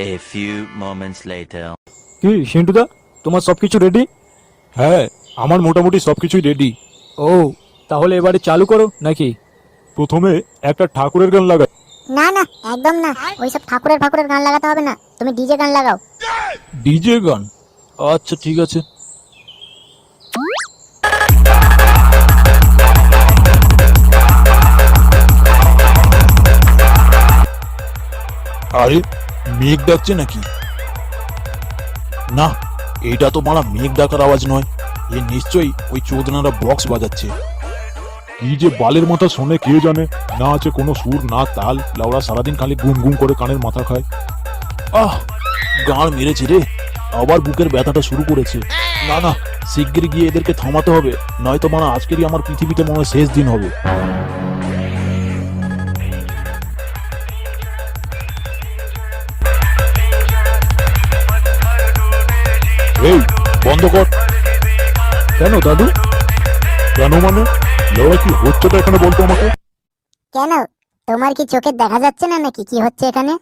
A few moments later. কি সিন্টুদা তোমার সব কিছু রেডি হ্যাঁ আমার মোটামুটি সব কিছুই রেডি ও তাহলে এবারে চালু করো নাকি? প্রথমে একটা ঠাকুরের গান লাগা না না একদম না। ওইসব ঠাকুরের ঠাকুরের গান লাগাতে হবে না। তুমি ডিজে গান লাগাও। ডিজে গান? আচ্ছা ঠিক আছে। আরে মেঘ ডাকছে নাকি? না, এটা তো মারা মেঘ ডাকার আওয়াজ নয়। এ নিশ্চয়ই ওই চোদনারা বক্স বাজাচ্ছে। কি যে বালের মাথা শোনে কে জানে? না আছে কোনো সুর, না তাল। লাউড়া সারাদিন খালি গুম গুম করে কানের মাথা খায়। আহ, গাঁড় মেরেছে রে। আবার বুকের ব্যথাটা শুরু করেছে। না না শিগগির গিয়ে এদেরকে থামাতে হবে। নয়তো মানে আজকেরই আমার পৃথিবীতে মনে শেষ দিন হবে। এই বন্ধ কর। কেন দাদু? কেন মানে? লেওড়া কি হচ্ছেটা এখানে বলতো আমাকে? কেন? তোমার কি চোখে দেখা যাচ্ছে না নাকি? কি হচ্ছে এখানে?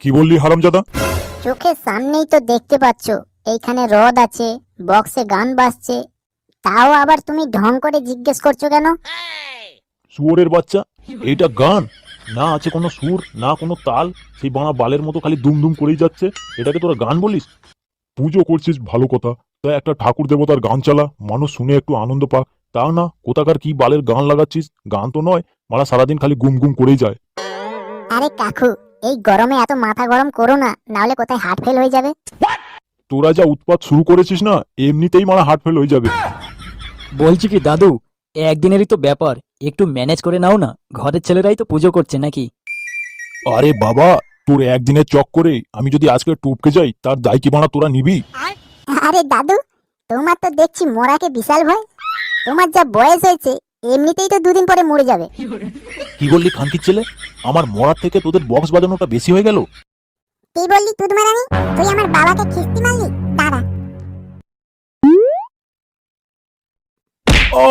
কি বললি হারামজাদা? চোখের সামনেই তো দেখতে পাচ্ছ এইখানে রদ আছে বক্সে গান বাজছে। তাও আবার তুমি ঢং করে জিজ্ঞেস করছ কেন? শুয়োরের বাচ্চা এইটা গান। না আছে কোনো সুর না কোনো তাল সেই বানা বালের মতো খালি দুম দুম করেই যাচ্ছে। এটাকে তোরা গান বলিস? পুজো করছিস ভালো কথা। তা একটা ঠাকুর দেবতার গান চালা মানুষ শুনে একটু আনন্দ পাক তা না কোথাকার কি বালের গান লাগাচ্ছিস? গান তো নয় মারা সারাদিন খালি গুম গুম করেই যায়। আরে কাকু এই গরমে এত মাথা গরম করো না নাহলে কোথায় হার্ট ফেল হয়ে যাবে? তোরা যা উৎপাত শুরু করেছিস না এমনিতেই মারা হার্ট ফেল হয়ে যাবে। বলছি কি দাদু একদিনেরই তো ব্যাপার একটু ম্যানেজ করে নাও না ঘরের ছেলেরাই তো পুজো করছে নাকি? আরে বাবা তোর একদিনের চক করে আমি যদি আজকে টুপকে যাই তার দায় কি বানা তোরা নিবি? আরে দাদু তোমার তো দেখছি মরাকে বিশাল ভয়। তোমার যা বয়স হয়েছে এমনিতেই তো দুদিন পরে মরে যাবে। কি বললি খানকির ছেলে? আমার মরার থেকে তোদের বক্স বাজানোটা বেশি হয়ে গেল? তুই বললি তুই মারানি তুই আমার বাবাকে খিস্তি মারলি? দাঁড়া। ও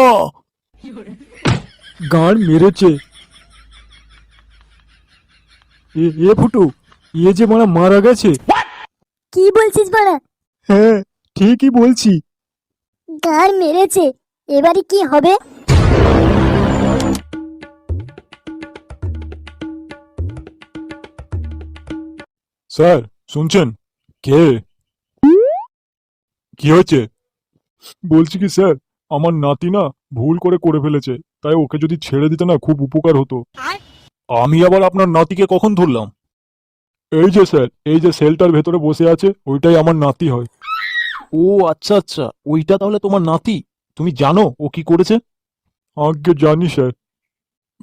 গাঁড় মেরেছে। এ এ ফুটু এ যে মারা মারা গেছে। কি বলছিস বড়া হ্যাঁ ঠিকই বলছি। গার মেরেছে এবারে কি হবে? স্যার শুনছেন? কে? কি হয়েছে? বলছি কি স্যার আমার নাতি না ভুল করে করে ফেলেছে তাই ওকে যদি ছেড়ে দিতে না খুব উপকার হতো। আমি আবার আপনার নাতিকে কখন ধরলাম? এই যে স্যার, এই যে সেলটার ভেতরে বসে আছে, ওইটাই আমার নাতি হয়। ও আচ্ছা আচ্ছা ওইটা তাহলে তোমার নাতি? তুমি জানো ও কি করেছে? আগে জানি স্যার।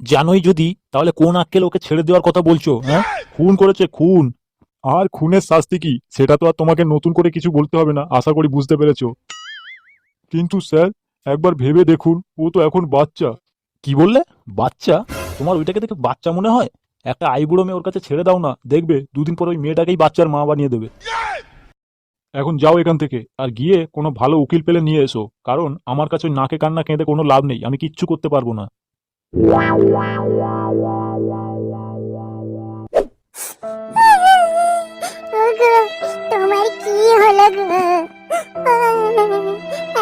জানোই যদি, তাহলে কোন আক্কেল ওকে ছেড়ে দেওয়ার কথা বলছো হ্যাঁ? খুন করেছে, খুন। আর খুনের শাস্তি কি? সেটা তো আর তোমাকে নতুন করে কিছু বলতে হবে না, আশা করি বুঝতে পেরেছ। কিন্তু স্যার, একবার ভেবে দেখুন, ও তো এখন বাচ্চা। কি বললে? বাচ্চা? তোমার ওইটাকে দেখে বাচ্চা মনে হয়? একটা আইবুড়ো মেয়ে ওর কাছে ছেড়ে দাও না, দেখবে দুদিন পর ওই মেয়েটাকেই বাচ্চার মা বানিয়ে দেবে। এখন যাও এখান থেকে, আর গিয়ে কোনো ভালো উকিল পেলে নিয়ে এসো, কারণ আমার কাছে ওই নাকে কান্না কেঁদে কোনো লাভ নেই, আমি কিচ্ছু করতে পারব না। তোমার কি হলো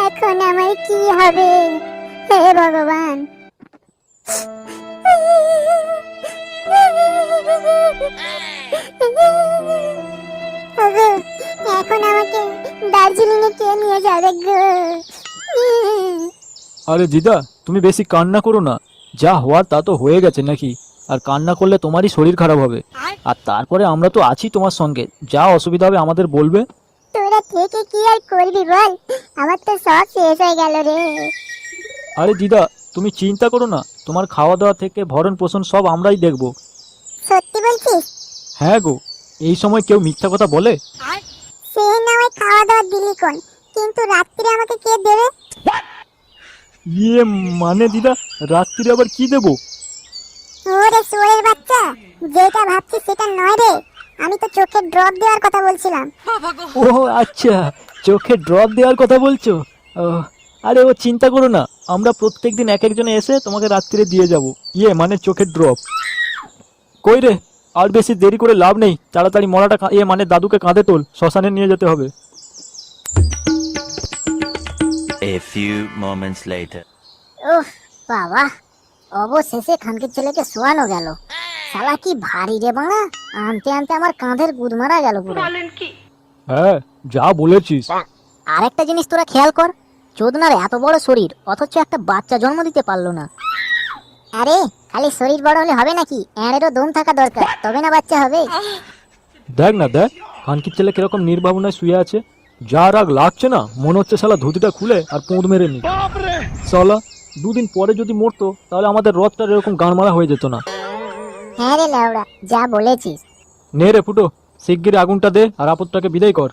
এখন আমার কি হবে? হে ভগবান। এখন আমাকে দার্জিলিং এ কে নিয়ে যাবে গো? আরে দিদা তুমি বেশি কান্না করো না। যা হওয়ার তা তো হয়ে গেছে নাকি? আর কান্না করলে তোমারই শরীর খারাপ হবে। আর? তারপরে আমরা তো আছি তোমার সঙ্গে। যা অসুবিধা হবে আমাদের বলবে। তোরা থেকে কি আর করবি বল? আমার তো সব শেষ হয়ে গেল রে। আরে দিদা তুমি চিন্তা করো না। তোমার খাওয়া দাওয়া থেকে ভরণ পোষণ সব আমরাই দেখব। সত্যি বলছিস? হ্যাঁ গো এই সময় কেউ মিথ্যা কথা বলে? সে না হয় খাওয়া দাওয়া দিলি কোন? কিন্তু রাত্রে আমাকে কে দেবে? ইয়ে মানে দিদা রাত্রিরে আবার কি দেবো? ওরে সোরের বাচ্চা যেটা ভাবছিস সেটা নয় রে। আমি তো চোখে ড্রপ দেওয়ার কথা বলছিলাম। ও আচ্ছা চোখে ড্রপ দেওয়ার কথা বলছো? আরে ও চিন্তা করো না আমরা প্রত্যেকদিন এক একজনে এসে তোমাকে রাত্রিরে দিয়ে যাব। ইয়ে মানে চোখের ড্রপ কই রে? আর বেশি দেরি করে লাভ নেই। তাড়াতাড়ি মরাটা এ মানে দাদুকে কাঁধে তোল। শ্মশানে নিয়ে যেতে হবে। A few moments later. উফ বাবা। অবশেষে খানকির ছেলেকে শোয়ানো গেল। শালা কি ভারী রে বাড়া। আনতে আনতে আমার কাঁধের গুদ মারা গেল পুরো। হ্যাঁ যা বলেছিস। আরেকটা জিনিস তোরা খেয়াল কর। চোদনার এত বড় শরীর অথচ একটা বাচ্চা জন্ম দিতে পারল না। আরে খালি শরীর বড় হলে হবে নাকি? এঁড়েরও দম থাকা দরকার তবে না বাচ্চা হবে। দেখ না দেখ খানকির ছেলে কীরকম নির্ভাবনায় শুয়ে আছে। যা রাগ লাগছে না মনে হচ্ছে শালা ধুতিটা খুলে আর পোঁদ মেরে নি শালা দুদিন পরে যদি মরতো তাহলে আমাদের রথটা এরকম গান মারা হয়ে যেত না। হ্যাঁ রে লাউড়া যা বলেছিস। নে রে ফুটো শিগগির আগুনটা দে আর আপদটাকে বিদায় কর।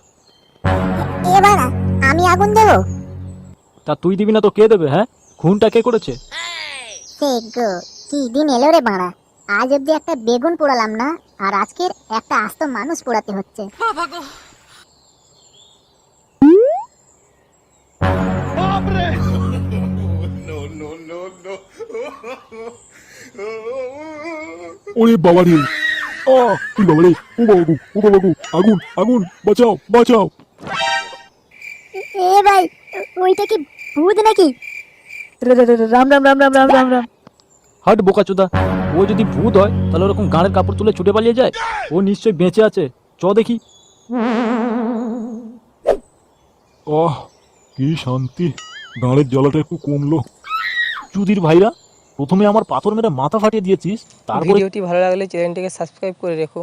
এবার আমি আগুন দেবো? তা তুই দিবি না তো কে দেবে হ্যাঁ? খুনটা কে করেছে? সে কি দিন এলো রে বাড়া। আজ অব্দি একটা বেগুন পোড়ালাম না আর আজকের একটা আস্ত মানুষ পোড়াতে হচ্ছে। ওরে বাবা রে। কি বাবা রে? ও বাবা গো ও বাবা গো আগুন আগুন বাঁচাও বাঁচাও। এ ভাই ওইটা কি ভূত নাকি? রাম রাম রাম রাম রাম রাম রাম। হাট বোকাচোদা। ও যদি ভূত হয় তাহলে ওরকম গাঁড়ের কাপড় তুলে ছুটে পালিয়ে যায়? ও নিশ্চয়ই বেঁচে আছে। চ দেখি। আহ কি শান্তি। গাঁড়ের জ্বালাটা একটু কমলো। চুদির ভাইরা প্রথমে আমার পাথর মেরে মাথা ফাটিয়ে দিয়েছিস তারপরে ভিডিওটি ভালো লাগলে চ্যানেলটিকে সাবস্ক্রাইব করে রেখো।